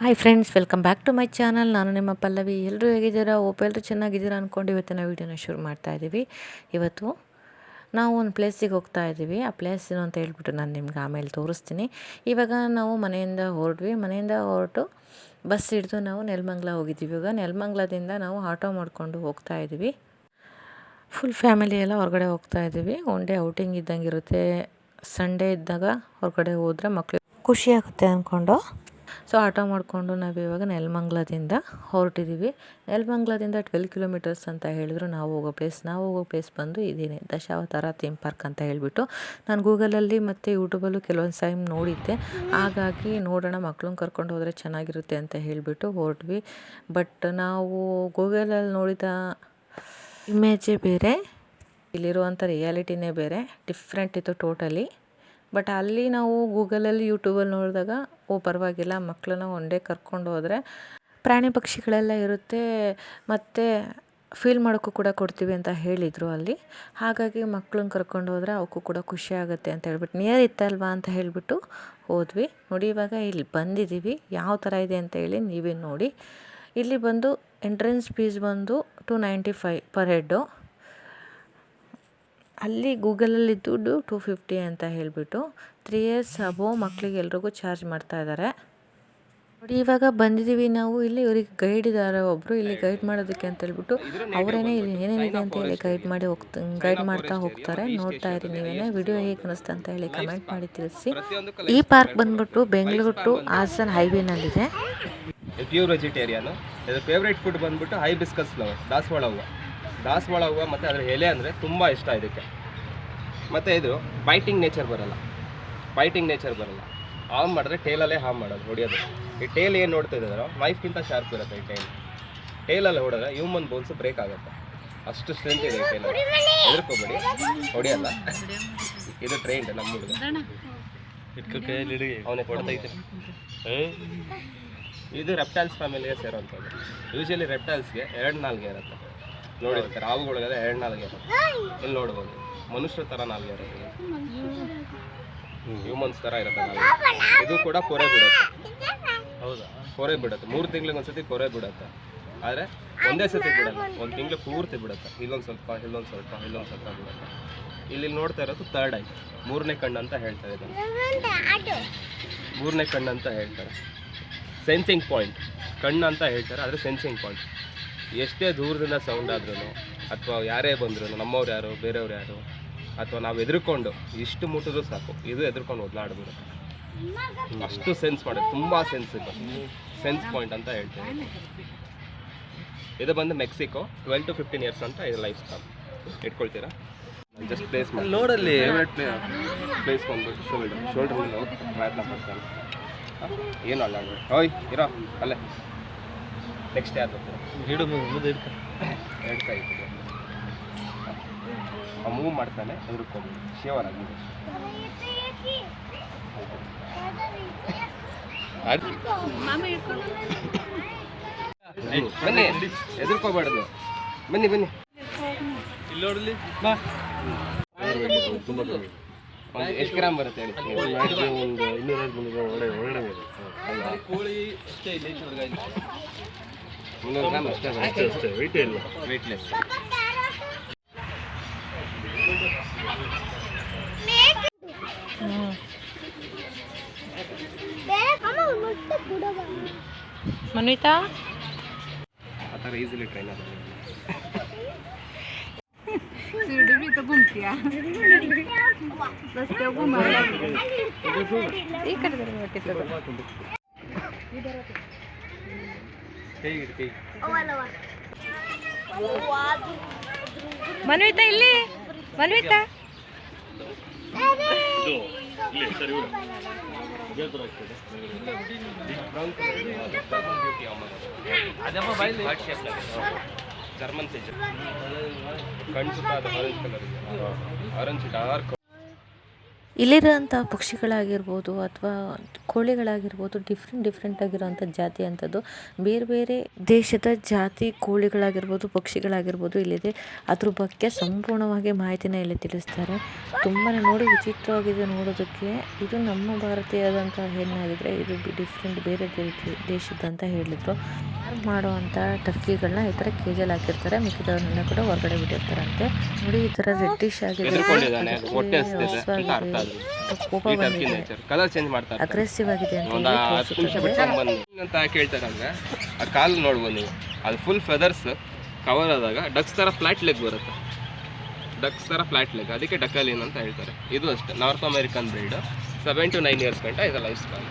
Hi friends welcome back to my channel ನಾನು ನಿಮ್ಮ ಪಲ್ಲವಿ. ಎಲ್ಲರೂ ಹೇಗಿದ್ದೀರಾ? ಓಪ್ ಎಲ್ಲರೂ ಚೆನ್ನಾಗಿದ್ದೀರಾ ಅಂದ್ಕೊಂಡು ಇವತ್ತಿನ ವೀಡಿಯೋನ ಶುರು ಮಾಡ್ತಾ ಇದ್ದೀವಿ ಇವತ್ತು ನಾವು ಒಂದು ಪ್ಲೇಸಿಗೆ ಹೋಗ್ತಾ ಇದ್ದೀವಿ ಆ ಪ್ಲೇಸ್ ಏನು ಅಂತ ಹೇಳ್ಬಿಟ್ಟು ನಾನು ನಿಮ್ಗೆ ಆಮೇಲೆ ತೋರಿಸ್ತೀನಿ. ಇವಾಗ ನಾವು ಮನೆಯಿಂದ ಹೊರಟ್ವಿ. ಮನೆಯಿಂದ ಹೊರಟು ಬಸ್ ಹಿಡಿದು ನಾವು ನೆಲಮಂಗ್ಲ ಹೋಗಿದ್ದೀವಿ. ಇವಾಗ ನೆಲಮಂಗ್ಲದಿಂದ ನಾವು ಆಟೋ ಮಾಡಿಕೊಂಡು ಹೋಗ್ತಾ ಇದ್ದೀವಿ ಫುಲ್ ಫ್ಯಾಮಿಲಿ ಎಲ್ಲ ಹೊರಗಡೆ ಹೋಗ್ತಾ ಇದ್ದೀವಿ ಒನ್ ಡೇ ಔಟಿಂಗ್ ಇದ್ದಂಗೆ ಇರುತ್ತೆ. ಸಂಡೇ ಇದ್ದಾಗ ಹೊರಗಡೆ ಹೋದರೆ ಮಕ್ಕಳು ಖುಷಿ ಆಗುತ್ತೆ ಅಂದ್ಕೊಂಡು ಸೊ ಆಟೋ ಮಾಡಿಕೊಂಡು ನಾವು ಇವಾಗ ನೆಲಮಂಗ್ಲದಿಂದ ಹೊರಟಿದ್ದೀವಿ. ನೆಲಮಂಗ್ಲದಿಂದ ಟ್ವೆಲ್ ಕಿಲೋಮೀಟರ್ಸ್ ಅಂತ ಹೇಳಿದ್ರು ನಾವು ಹೋಗೋ ಪ್ಲೇಸ್ ನಾವು ಹೋಗೋ ಪ್ಲೇಸ್ ಬಂದು ಇದೇನೆ ದಶಾವತಾರ ಥೀಮ್ ಪಾರ್ಕ್ ಅಂತ ಹೇಳಿಬಿಟ್ಟು. ನಾನು ಗೂಗಲಲ್ಲಿ ಮತ್ತು ಯೂಟ್ಯೂಬಲ್ಲೂ ಕೆಲವೊಂದು ಟೈಮ್ ನೋಡಿದ್ದೆ. ಹಾಗಾಗಿ ನೋಡೋಣ, ಮಕ್ಳನ್ನ ಕರ್ಕೊಂಡು ಹೋದರೆ ಚೆನ್ನಾಗಿರುತ್ತೆ ಅಂತ ಹೇಳಿಬಿಟ್ಟು ಹೊರಟ್ವಿ. ಬಟ್ ನಾವು ಗೂಗಲಲ್ಲಿ ನೋಡಿದ ಇಮೇಜೇ ಬೇರೆ, ಇಲ್ಲಿರುವಂಥ ರಿಯಾಲಿಟಿನೇ ಬೇರೆ ಡಿಫ್ರೆಂಟ್ ಇತ್ತು ಟೋಟಲಿ ಬಟ್ ಅಲ್ಲಿ ನಾವು ಗೂಗಲಲ್ಲಿ ಯೂಟ್ಯೂಬಲ್ಲಿ ನೋಡಿದಾಗ, ಓ, ಪರವಾಗಿಲ್ಲ ಮಕ್ಕಳನ್ನ ಒಂದೇ ಕರ್ಕೊಂಡು ಹೋದರೆ ಪ್ರಾಣಿ ಪಕ್ಷಿಗಳೆಲ್ಲ ಇರುತ್ತೆ, ಮತ್ತು ಫೀಲ್ ಮಾಡೋಕ್ಕೂ ಕೂಡ ಕೊಡ್ತೀವಿ ಅಂತ ಹೇಳಿದರು ಅಲ್ಲಿ. ಹಾಗಾಗಿ ಮಕ್ಕಳನ್ನ ಕರ್ಕೊಂಡು ಹೋದರೆ ಅವಕ್ಕೂ ಕೂಡ ಖುಷಿ ಆಗುತ್ತೆ ಅಂತ ಹೇಳ್ಬಿಟ್ಟು ನಿಯರ್ ಇತ್ತಲ್ವಾ? ಅಂತ ಹೇಳಿಬಿಟ್ಟು ಹೋದ್ವಿ. ನೋಡಿ, ಇವಾಗ ಇಲ್ಲಿ ಬಂದಿದ್ದೀವಿ. ಯಾವ ಥರ ಇದೆ ಅಂತ ಹೇಳಿ ನೀವೇ ನೋಡಿ. ಇಲ್ಲಿ ಬಂದು ಎಂಟ್ರೆನ್ಸ್ ಫೀಸ್ ಬಂದು two ninety five per head ಅಲ್ಲಿ ಗೂಗಲಲ್ಲಿ ದುಡ್ಡು ಟೂ ಫಿಫ್ಟಿ ಅಂತ ಹೇಳಿಬಿಟ್ಟು ತ್ರೀ ಇಯರ್ಸ್ ಅಬೋ ಮಕ್ಕಳಿಗೆ ಎಲ್ರಿಗೂ ಚಾರ್ಜ್ ಮಾಡ್ತಾ ಇದ್ದಾರೆ ನೋಡಿ, ಇವಾಗ ಬಂದಿದ್ದೀವಿ ನಾವು. ಇಲ್ಲಿ ಇವರಿಗೆ ಗೈಡ್ ಇದ್ದಾರೆ ಒಬ್ಬರು ಇಲ್ಲಿ ಗೈಡ್ ಮಾಡೋದಕ್ಕೆ ಅಂತ ಹೇಳ್ಬಿಟ್ಟು ಅವರೇನೆ ಇಲ್ಲಿ ಏನೇನಿದೆ ಅಂತ ಹೇಳಿ ಗೈಡ್ ಮಾಡಿ ಹೋಗ್ತಾ ಗೈಡ್ ಮಾಡ್ತಾ ಹೋಗ್ತಾರೆ. ನೋಡ್ತಾ ಇರಿ ನೀವೇನೆ. ವಿಡಿಯೋ ಹೇಗೆ ಅನಿಸ್ತಾ ಅಂತ ಹೇಳಿ ಕಮೆಂಟ್ ಮಾಡಿ ತಿಳಿಸಿ. ಈ ಪಾರ್ಕ್ ಬಂದ್ಬಿಟ್ಟು ಬೆಂಗಳೂರು ಟು ಹಾಸನ್ ಹೈವೇನಲ್ಲಿದೆ ಪ್ಯೂರ್ ವೆಜಿಟೇರಿಯನ್ ಫೇವ್ರೇಟ್ ಫುಡ್ ಬಂದ್ಬಿಟ್ಟು ಹೈಬಿಸ್ಕಸ್ ಫ್ಲವರ್ ದಾಸವಾಳ ಹೂವು. ದಾಸವಾಳ ಹೂವು ಮತ್ತು ಅದರ ಎಲೆ ಅಂದರೆ ತುಂಬ ಇಷ್ಟ ಇದಕ್ಕೆ. ಮತ್ತು ಇದು ಬೈಟಿಂಗ್ ನೇಚರ್ ಬರಲ್ಲ. ಬೈಟಿಂಗ್ ನೇಚರ್ ಬರಲ್ಲ. ಹಾಮ್ ಮಾಡಿದ್ರೆ ಟೇಲಲ್ಲೇ ಹಾಮ್ ಮಾಡೋದು, ಹೊಡೆಯೋದು. ಈ ಟೇಲ್ ಏನು ನೋಡ್ತಾ ಇದ್ದಾರೋ ನೈಫ್ಗಿಂತ ಶಾರ್ಪ್ ಇರುತ್ತೆ ಈ ಟೈಲ್ ಟೇಲಲ್ಲಿ ಹೊಡೆದ್ರೆ ಹ್ಯೂಮನ್ ಬೋನ್ಸ್ ಬ್ರೇಕ್ ಆಗುತ್ತೆ. ಅಷ್ಟು ಸ್ಟ್ರೆಂತ್ ಇದೆ ಈ ಟೇಲಲ್ಲಿ ಹೊಡೆಯಲ್ಲ. ಇದು ಟ್ರೈಂಡ್ ನಮ್ಮ ಹುಡುಗ. ಅವನೇ ಕೊಡ್ತೈತೆ ಇದು ರೆಪ್ಟೈಲ್ಸ್ ಫ್ಯಾಮಿಲಿಗೆ ಸೇರೋಂಥದ್ದು ಯೂಶಲಿ ರೆಪ್ಟೈಲ್ಸ್ಗೆ ಎರಡು ನಾಲ್ಗೆ ಇರುತ್ತೆ. ನೋಡಿರ್ತಾರೆ ಹಾವುಗಳಿಗೆಲ್ಲ ಎರಡು ನಾಲ್ಗೆ ಇರುತ್ತೆ ಇಲ್ಲಿ ನೋಡ್ಬೋದು. ಮನುಷ್ಯರ ಥರ ನಾಲ್ಗೆ ಇರುತ್ತೆ. ಹ್ಯೂಮನ್ಸ್ ಥರ ಇರುತ್ತೆ ನಾಲ್ಗೆ. ಇದು ಕೂಡ ಕೊರೆ ಬಿಡುತ್ತೆ. ಹೌದಾ? ಕೊರೆ ಬಿಡುತ್ತೆ. ಮೂರು ತಿಂಗಳಿಗೆ ಒಂದ್ಸತಿ ಕೊರೆ ಬಿಡುತ್ತೆ. ಆದರೆ ಒಂದೇ ಸತಿ ಬಿಡಲ್ಲ. ಒಂದು ತಿಂಗಳು ಪೂರ್ತಿ ಬಿಡುತ್ತೆ. ಇಲ್ಲೊಂದು ಸ್ವಲ್ಪ ಇಲ್ಲೊಂದು ಸ್ವಲ್ಪ ಇಲ್ಲೊಂದು ಸ್ವಲ್ಪ ಬಿಡುತ್ತೆ. ಇಲ್ಲಿ ನೋಡ್ತಾ ಇರೋದು ತರ್ಡ್ ಐ ಮೂರನೇ ಕಣ್ಣು ಅಂತ ಹೇಳ್ತಾರೆ ಮೂರನೇ ಕಣ್ಣು ಅಂತ ಹೇಳ್ತಾರೆ. ಸೆನ್ಸಿಂಗ್ ಪಾಯಿಂಟ್ ಕಣ್ಣು ಅಂತ ಹೇಳ್ತಾರೆ ಆದರೆ ಸೆನ್ಸಿಂಗ್ ಪಾಯಿಂಟ್ ಎಷ್ಟೇ ದೂರದಿಂದ ಸೌಂಡ್ ಆದ್ರೂ ಅಥವಾ ಯಾರೇ ಬಂದ್ರು ನಮ್ಮವ್ರು ಯಾರು ಬೇರೆಯವ್ರು ಯಾರು ಅಥವಾ ನಾವು ಎದುರ್ಕೊಂಡು ಇಷ್ಟು ಮುಟ್ಟಿದ್ರು ಸಾಕು. ಇದು ಎದುರ್ಕೊಂಡು ಒದ್ಲಾಡ್ಬಿಡುತ್ತೆ ಅಷ್ಟು ಸೆನ್ಸ್ ಮಾಡುತ್ತೆ ತುಂಬ ಸೆನ್ಸ್ ಇದೆ. ಸೆನ್ಸ್ ಪಾಯಿಂಟ್ ಅಂತ ಹೇಳ್ತೀವಿ ಇದು ಬಂದು Mexico twelve to fifteen years ಅಂತ ಇದು ಲೈಫ್ ಸ್ಟೈಲ್ ಇಟ್ಕೊಳ್ತೀರಾ? ಜಸ್ಟ್ ಪ್ಲೇಸ್ ನೋಡಲ್ಲಿ ಪ್ಲೇಸ್ ಬಂದ್ಬಿಟ್ಟು ಶೋಲ್ಡರ್ ಶೋಲ್ಡರ್ ಮೇಲೆ ಹೋಗಿ ಪ್ರಯತ್ನ ಪಡ್ತಾನೆ. ಏನು ಅಲ್ಲ ಹೋಯ್ ಇರೋ ಅಲ್ಲೇ. ನೆಕ್ಸ್ಟ್ ಯಾರು ಬರ್ತಾರೆ ಹಿಡು ಮುಂದೆ ಹಿಡ್ಕ ಎರಡು ಕೈ ಇಟ್ಟಿದೆ ಮೂವ್ ಮಾಡ್ತಾನೆ ಎದುರ್ಕೊಂಡು ಶೇವರ್ ಆಗಿದೆ ಬನ್ನಿ ಎದುರ್ಕೋಬಾರ್ದು ಬನ್ನಿ ಬನ್ನಿ. ಇಲ್ಲಿ ನೋಡಲಿ ಬಾ ಒಂದು ಎಷ್ಟು ಗ್ರಾಮ್ ಬರುತ್ತೆ ಹೇಳಿ. ಒಂದು ಇನ್ನೂರೈದು ಒಳ್ಳೆ ಒಳ್ಳೆ ಕೋಳಿ ಅಷ್ಟೇ ಇಲ್ಲಿ ಮುನ್ನೂರು ಗ್ರಾಮ್ ಅಷ್ಟೇ ಅಷ್ಟೇ ಅಷ್ಟೇ ವೆಯ್ಟೇ ಇಲ್ಲ ವೇಟ್ಲೆಸ್ ಮನ್ವಿತಾ? ಆ ಥರ ಈಸಿಲಿ ಟ್ರೈನ್ ಆಗುತ್ತೆ ಈ ಕಡೆ ಬರ್ಬೇಕಿತ್ತು ಮನ್ವಿತಾ ಇಲ್ಲಿ? ಮನ್ವಿತಾ? ಜರ್ಮನ್ ಕಣ್ಣು ಸುತ್ತ ಆರೆಂಜ್ ಕಲರ್ ಆರೆಂಜ್ ಡಾರ್ಕ್ ಇಲ್ಲಿರೋಂಥ ಪಕ್ಷಿಗಳಾಗಿರ್ಬೋದು ಅಥವಾ ಕೋಳಿಗಳಾಗಿರ್ಬೋದು ಡಿಫ್ರೆಂಟ್ ಡಿಫ್ರೆಂಟ್ ಆಗಿರುವಂಥ ಜಾತಿ ಅಂಥದ್ದು ಬೇರೆ ಬೇರೆ ದೇಶದ ಜಾತಿ ಕೋಳಿಗಳಾಗಿರ್ಬೋದು ಪಕ್ಷಿಗಳಾಗಿರ್ಬೋದು ಇಲ್ಲಿದೆ. ಅದ್ರ ಬಗ್ಗೆ ಸಂಪೂರ್ಣವಾಗಿ ಮಾಹಿತಿನ ಇಲ್ಲಿ ತಿಳಿಸ್ತಾರೆ. ತುಂಬಾ ನೋಡಿ ವಿಚಿತ್ರವಾಗಿದೆ ನೋಡೋದಕ್ಕೆ. ಇದು ನಮ್ಮ ಭಾರತೀಯದಂಥ ಹೆಣ್ಣಾಗಿದ್ರೆ ಇದು ಡಿಫ್ರೆಂಟ್ ಬೇರೆ ದೇಶದ ಅಂತ ಹೇಳಿದ್ರು. ಮಾಡುವಂಥ ಟರ್ಕಿಗಳನ್ನ ಈ ಥರ ಕೇಜಲ್ಲಿ ಹಾಕಿರ್ತಾರೆ. ಮಿಕ್ಕಿದವ್ರನ್ನೆಲ್ಲ ಕೂಡ ಹೊರಗಡೆ ಬಿಟ್ಟಿರ್ತಾರಂತೆ. ನೋಡಿ ಈ ಥರ ರೆಡ್ಡಿಶ್ ಆಗಿದೆ. ಕೋಪ ಬಂದಿದೆ. ಕಲರ್ ಚೇಂಜ್ ಮಾಡ್ತಾರೆ ಅಗ್ರೆಸಿವ್ ಆಗಿದೆ ಅಂತ ಒಂದು ಹತ್ತು ನಿಮಿಷ ಬಿಟ್ಕೊಂಡು ಬನ್ನಿ ಅಂತ ಕೇಳ್ತಾರೆ ಅಂದ್ರೆ ಆ ಕಾಲು ನೋಡ್ಬೋದು ನೀವು. ಅದು ಫುಲ್ ಫೆದರ್ಸ್ ಕವರ್ ಆದಾಗ ಡಕ್ಸ್ ಥರ ಫ್ಲಾಟ್ ಲೆಗ್ ಬರುತ್ತೆ. ಡಕ್ಸ್ ಥರ ಫ್ಲಾಟ್ ಲೆಗ್ ಅದಕ್ಕೆ ಡಕಲಿನ್ ಅಂತ ಹೇಳ್ತಾರೆ. ಇದು ಅಷ್ಟೇ. North American breed seven to nine years ಗಂಟ ಇದೆ lifespan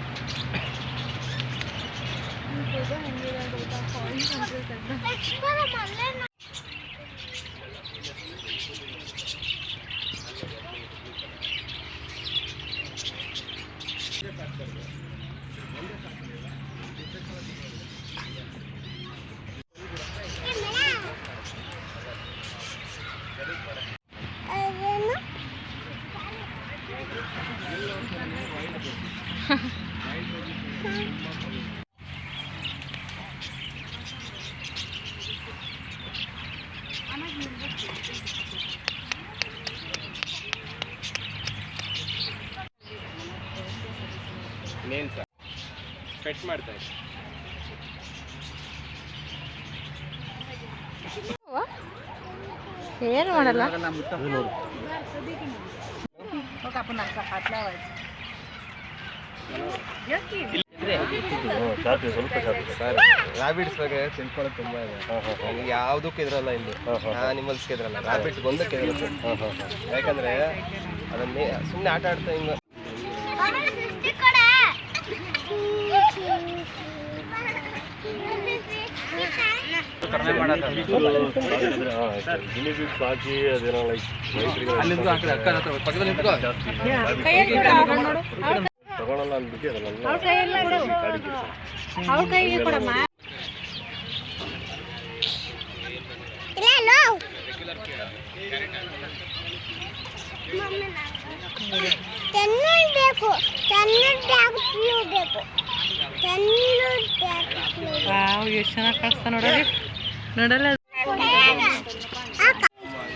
Nenta, pet marta. What? ಏನು ಮಾಡಲ್ಲ? ರ್ಯಾಬಿಟ್ಸ್ ಬಗ್ಗೆ ತಿಳ್ಕೊಳ್ಳೋದು ತುಂಬ ಇದೆ. ನನಗೆ ಯಾವುದಕ್ಕೂ ಇದ್ರಲ್ಲ ಇಲ್ಲಿ. ಅನಿಮಲ್ಸ್ಗೆ ಇದ್ರಲ್ಲ. ರಾಬಿಡ್ಸ್ ಒಂದಕ್ಕೆ ಇರುತ್ತೆ. ಯಾಕಂದ್ರೆ ಅದನ್ನೇ ಸುಮ್ಮನೆ ಆಟ ಆಡ್ತಾ ಹಿಂಗೆ. ಎಷ್ಟು ಚೆನ್ನಾಗಿ ಕಾಣಿಸ್ತಾ ನೋಡ್ರಿ ನೋಡಲ್ಲ?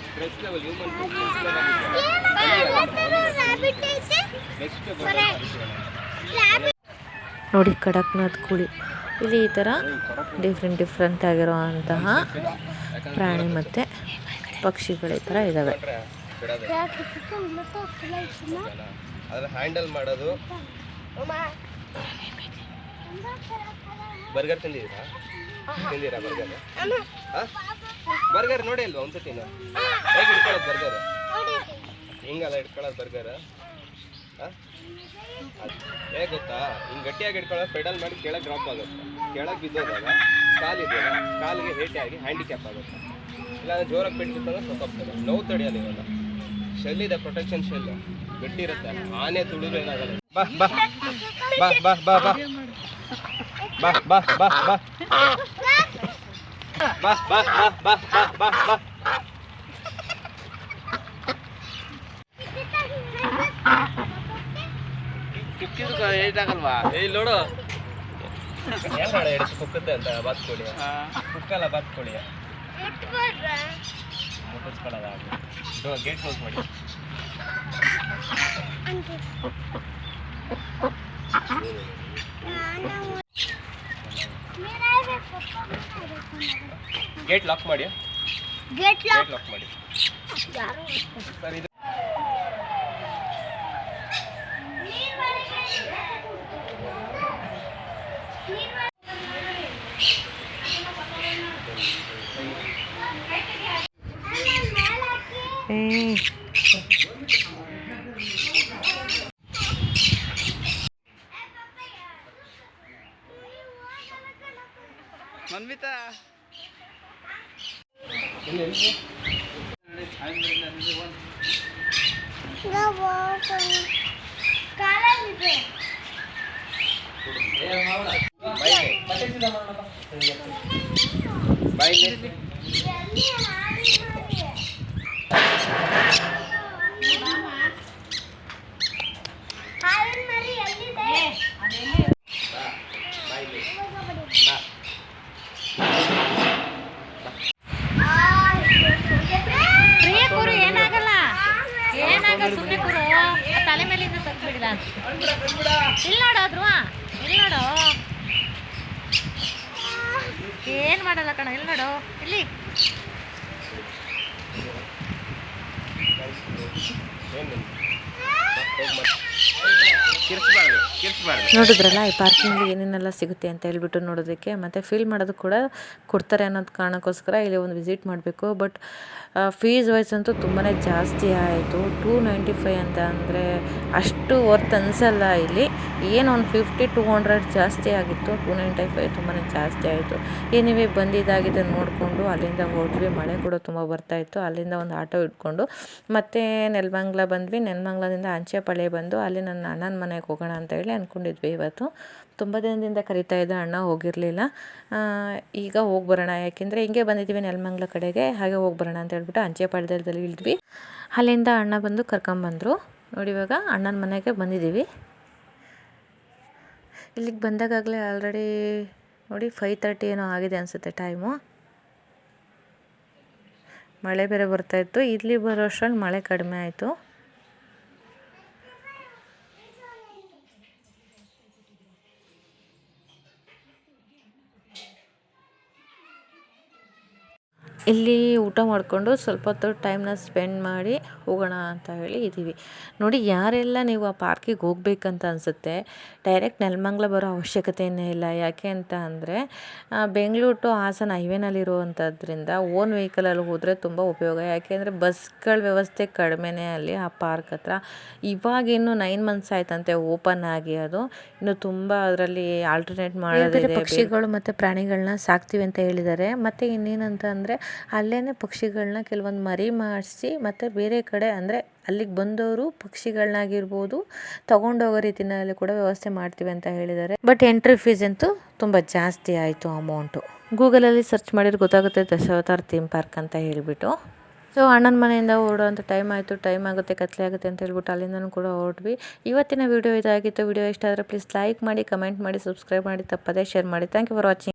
ಸ್ಟ್ರೆಸ್ ಲೆವೆಲ್ ಹ್ಯೂಮನ್ ರಾಬಿಟ್ ಐತೆ ನೋಡಿ ಕಡಕ್ನಾಥ್ ಕೋಳಿ. ಇಲ್ಲಿ ಈ ಥರ ಡಿಫ್ರೆಂಟ್ ಡಿಫ್ರೆಂಟ್ ಆಗಿರುವಂತಹ ಪ್ರಾಣಿ ಮತ್ತು ಪಕ್ಷಿಗಳ ಈ ಥರ ಇದ್ದಾವೆ ಹ್ಯಾಂಡಲ್ ಮಾಡೋದು. ಬರ್ಗರ್ ತಿಂದಿದ್ದೀರಾ? ತಿಂದಿರಾ ಬರ್ಗರ್? ಬರ್ಗರ್ ನೋಡಿ ಅಲ್ವಾ ಒಂದ್ಸತಿ ಹೇಗೆ ಇಟ್ಕೊಳ್ಳೋದು ಬರ್ಗರ್? ಹಿಂಗಲ್ಲ ಇಟ್ಕೊಳ್ಳೋದು ಬರ್ಗರ್? ಹೇಗೆ ಗೊತ್ತಾ? ಹಿಂಗೆ ಗಟ್ಟಿಯಾಗಿ ಇಟ್ಕೊಳ್ಳೋದು ಪೆಡಲ್ ಮಾಡಿ ಕೆಳಗೆ ಡ್ರಾಪ್ ಆಗುತ್ತೆ. ಕೆಳಗೆ ಬಿದ್ದೋದಾಗ ಕಾಲಿದೆಯಲ್ಲ ಕಾಲಿಗೆ ಹೇಟಿ ಆಗಿ ಹ್ಯಾಂಡಿಕ್ಯಾಪ್ ಆಗುತ್ತೆ. ಇಲ್ಲಾಂದ್ರೆ ಜೋರಾಗಿ ಬಿಟ್ಟಿರ್ತಂದ್ರೆ ಸತ್ತೋಗ್ತದೆ ನೋವು ತಡೆಯಲ್ಲ ಇವಾಗ ಶೆಲ್ ಇದೆ ಪ್ರೊಟೆಕ್ಷನ್ ಶೆಲ್ ಗಟ್ಟಿ ಇರುತ್ತೆ ಆನೆ ತುಳಿದ್ರು ಏನಾಗಲ್ಲ. ಬಾ ಬಾ. ಬಾ ಬಾ ಬಾ ಬಾ. ಬಾ ಬಾ ಬಾ ಬಾ ಬಾ ಬಾ ಬಾ ಬಾ ಬಾ ಬಾ ಬಾ ಏಯ್ ನೋಡು ಹೆಂಗ್ ಮಾಡ ಎಡ್ತು ಕುಕ್ಕುತ್ತೆ ಅಂತ ಬಾತ್ಕೋಳಿ ಕುಕ್ಕಲ್ಲ ಬಾತ್ಕೋಳಿ ಮುಟ್ಟಿಸ್ಕೊಳ್ಳೋದ ಗೇಟ್ ಕ್ಲೋಸ್ ಮಾಡಿ. ಗೇಟ್ ಲಾಕ್ ಮಾಡಿ. Gate lock. ಲಾಕ್ ಮಾಡಿ. ಸರ್ ಇದು ಕಾಲಲ್ಲಿದೆ ತಲೆ ಮೇಲಿಂದ ತೆಗ್ದುಬಿಡಿದ ಇಲ್ಲ ನೋಡೋದ್ರುವ ಇಲ್ಲಿ ನೋಡು. ಏನು ಮಾಡಲ್ಲ ಕಣ ಇಲ್ಲಿ ನೋಡು. ಇಲ್ಲಿ. ನೋಡಿದ್ರಲ್ಲ, ಈ ಪಾರ್ಕಿಂಗ್ ಏನೇನೆಲ್ಲ ಸಿಗುತ್ತೆ ಅಂತ ಹೇಳ್ಬಿಟ್ಟು ನೋಡೋದಕ್ಕೆ ಮತ್ತು ಫೀಲ್ ಮಾಡೋದು ಕೂಡ ಕೊಡ್ತಾರೆ ಅನ್ನೋದು ಕಾರಣಕ್ಕೋಸ್ಕರ ಇಲ್ಲಿ ಒಂದು ವಿಸಿಟ್ ಮಾಡಬೇಕು. ಬಟ್ ಫೀಸ್ ವೈಸ್ ಅಂತೂ ತುಂಬಾ ಜಾಸ್ತಿ ಆಯಿತು. ಟೂ ನೈಂಟಿ ಫೈವ್ ಅಂತ ಅಂದರೆ ಅಷ್ಟು ವರ್ತ್ ಅನಿಸಲ್ಲ ಇಲ್ಲಿ. ಏನು ಒಂದು ಫಿಫ್ಟಿ ಟೂ ಹಂಡ್ರೆಡ್ ಜಾಸ್ತಿ ಆಗಿತ್ತು. ಟೂ ನೈಂಟಿ ಫೈವ್ ತುಂಬಾ ಜಾಸ್ತಿ ಆಯಿತು. ಏನಿವೆ ಬಂದಿದ್ದಾಗಿದೆ ನೋಡಿಕೊಂಡು ಅಲ್ಲಿಂದ ಹೋದ್ವಿ. ಮಳೆ ಕೂಡ ತುಂಬ ಬರ್ತಾಯಿತ್ತು ಅಲ್ಲಿಂದ ಒಂದು ಆಟೋ ಇಟ್ಕೊಂಡು ಮತ್ತೆ ನೆಲಮಂಗ್ಲ ಬಂದ್ವಿ. ನೆಲಮಂಗ್ಲದಿಂದ ಪಳೆ ಬಂದು ಅಲ್ಲಿ ನನ್ನ ಅಣ್ಣನ ಮನೆಗೆ ಹೋಗೋಣ ಅಂತ ಹೇಳಿ ಅಂದ್ಕೊಂಡಿದ್ವಿ ಇವತ್ತು. ತುಂಬ ದಿನದಿಂದ ಕರಿತಾ ಇದ್ದ ಅಣ್ಣ ಹೋಗಿರಲಿಲ್ಲ. ಈಗ ಹೋಗಿ ಬರೋಣ, ಯಾಕೆಂದರೆ ಹಿಂಗೆ ಬಂದಿದ್ದೀವಿ ನೆಲಮಂಗ್ಲ ಕಡೆಗೆ, ಹಾಗೆ ಹೋಗಿ ಬರೋಣ ಅಂತ ಹೇಳ್ಬಿಟ್ಟು ಅಂಚೆಪಾಳ್ಯದಲ್ಲಿ ಇಳಿದ್ವಿ ಅಲ್ಲಿಂದ ಅಣ್ಣ ಬಂದು ಕರ್ಕೊಂಬಂದರು. ನೋಡಿ ಇವಾಗ ಅಣ್ಣನ ಮನೆಗೆ ಬಂದಿದ್ದೀವಿ. ಇಲ್ಲಿಗೆ ಬಂದಾಗಲೇ ಆಲ್ರೆಡಿ ನೋಡಿ ಫೈವ್ ತರ್ಟಿ ಏನೋ ಆಗಿದೆ ಅನಿಸುತ್ತೆ ಟೈಮು ಮಳೆ ಬೇರೆ ಬರ್ತಾಯಿತ್ತು ಇಲ್ಲಿ ಬರೋ ಅಷ್ಟರಲ್ಲಿ ಮಳೆ ಕಡಿಮೆ ಆಯಿತು. ಇಲ್ಲಿ ಊಟ ಮಾಡಿಕೊಂಡು ಸ್ವಲ್ಪ ಹೊತ್ತು ಟೈಮ್ನ ಸ್ಪೆಂಡ್ ಮಾಡಿ ಹೋಗೋಣ ಅಂತ ಹೇಳಿ ಇದ್ದೀವಿ ನೋಡಿ ಯಾರೆಲ್ಲ ನೀವು ಆ ಪಾರ್ಕಿಗೆ ಹೋಗ್ಬೇಕಂತ ಅನಿಸುತ್ತೆ ಡೈರೆಕ್ಟ್ ನೆಲಮಂಗ್ಲ ಬರೋ ಅವಶ್ಯಕತೆಯೇ ಇಲ್ಲ. ಯಾಕೆ ಅಂತ ಅಂದರೆ ಬೆಂಗಳೂರು ಟು ಹಾಸನ ಹೈವೇನಲ್ಲಿರುವಂಥದ್ರಿಂದ ಓನ್ ವೆಹಿಕಲಲ್ಲಿ ಹೋದರೆ ತುಂಬ ಉಪಯೋಗ. ಯಾಕೆಂದರೆ ಬಸ್ಗಳ ವ್ಯವಸ್ಥೆ ಕಡಿಮೆನೇ ಅಲ್ಲಿ ಆ ಪಾರ್ಕ್ ಹತ್ರ. ಇವಾಗಿನ್ನು ನೈನ್ ಮಂತ್ಸ್ ಆಯ್ತಂತೆ ಓಪನ್ ಆಗಿ ಅದು. ಇನ್ನು ತುಂಬ ಅದರಲ್ಲಿ ಆಲ್ಟರ್ನೇಟ್ ಮಾಡೋದಿದೆ ಪಕ್ಷಿಗಳು ಮತ್ತು ಪ್ರಾಣಿಗಳನ್ನ ಸಾಕ್ತೀವಿ ಅಂತ ಹೇಳಿದ್ದಾರೆ. ಮತ್ತು ಇನ್ನೇನಂತ ಅಂದರೆ ಅಲ್ಲೇ ಪಕ್ಷಿಗಳನ್ನ ಕೆಲವೊಂದು ಮರಿ ಮಾಡಿಸಿ ಮತ್ತು ಬೇರೆ ಕಡೆ ಅಂದರೆ ಅಲ್ಲಿಗೆ ಬಂದವರು ಪಕ್ಷಿಗಳನ್ನಾಗಿರ್ಬೋದು ತೊಗೊಂಡೋಗೋ ರೀತಿಯಲ್ಲಿ ಕೂಡ ವ್ಯವಸ್ಥೆ ಮಾಡ್ತೀವಿ ಅಂತ ಹೇಳಿದ್ದಾರೆ. ಬಟ್ ಎಂಟ್ರಿ ಫೀಸ್ ಅಂತೂ ತುಂಬ ಜಾಸ್ತಿ ಆಯಿತು ಅಮೌಂಟು ಗೂಗಲಲ್ಲಿ ಸರ್ಚ್ ಮಾಡಿದ್ರೆ ಗೊತ್ತಾಗುತ್ತೆ ದಶಾವತಾರ್ ಥೀಮ್ ಪಾರ್ಕ್ ಅಂತ ಹೇಳಿಬಿಟ್ಟು. ಸೊ ಅಣ್ಣನ ಮನೆಯಿಂದ ಹೊರಡುವಂಥ ಟೈಮ್ ಆಯಿತು ಟೈಮ್ ಆಗುತ್ತೆ, ಕತ್ಲೆ ಆಗುತ್ತೆ ಅಂತ ಹೇಳ್ಬಿಟ್ಟು ಅಲ್ಲಿಂದನೂ ಕೂಡ ಹೊರಟ್ವಿ. ಇವತ್ತಿನ ವಿಡಿಯೋ ಇದಾಗಿತ್ತು. ವೀಡಿಯೋ ಇಷ್ಟ ಆದರೆ ಪ್ಲೀಸ್ ಲೈಕ್ ಮಾಡಿ ಕಮೆಂಟ್ ಮಾಡಿ ಸಬ್ಸ್ಕ್ರೈಬ್ ಮಾಡಿ, ತಪ್ಪದೇ ಶೇರ್ ಮಾಡಿ. Thank you for watching